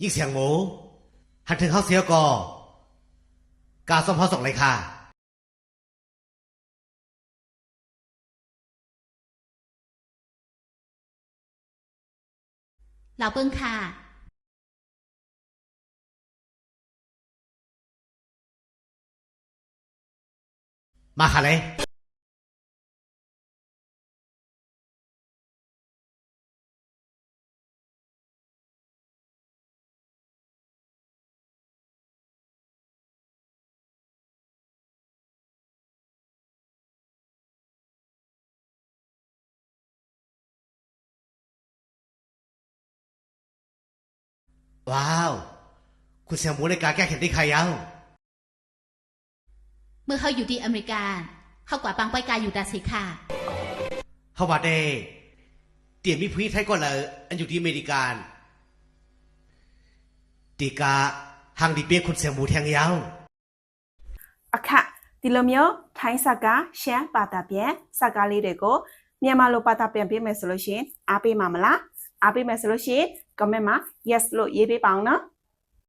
ยิ่งเสียงหมู หันถึงเขาเสียก่อกาส้มเขาส่งเลยค่ะเราเปิ้งค่ะมาค่ะเลย ว้าว คุณเสียงหมูในการแก้เข็มที่ใครเอา เมื่อเขาอยู่ที่อเมริกา เขากว่าปังไปกายอยู่ดาสิค่ะ เข้ามาได้เตี่ยมีผู้ไทยก็เลยอันอยู่ที่อเมริกาตีกาหังดีเปียกคุณเสียงหมูแทงยาว အခဒီလိုမျိုးထိုင်းစကားရှမ်းဘာသာပြန်စကားလေးတွေကိုမြန်မာလိုဘာသာပြန်ပေးမယ်ဆိုလို့ရှရင်အားပေးမှာမလား အားပေးမယ်ဆိုလို့ရှရင် comment မှာ yes လို့ရေးပေးပါအောင်နော်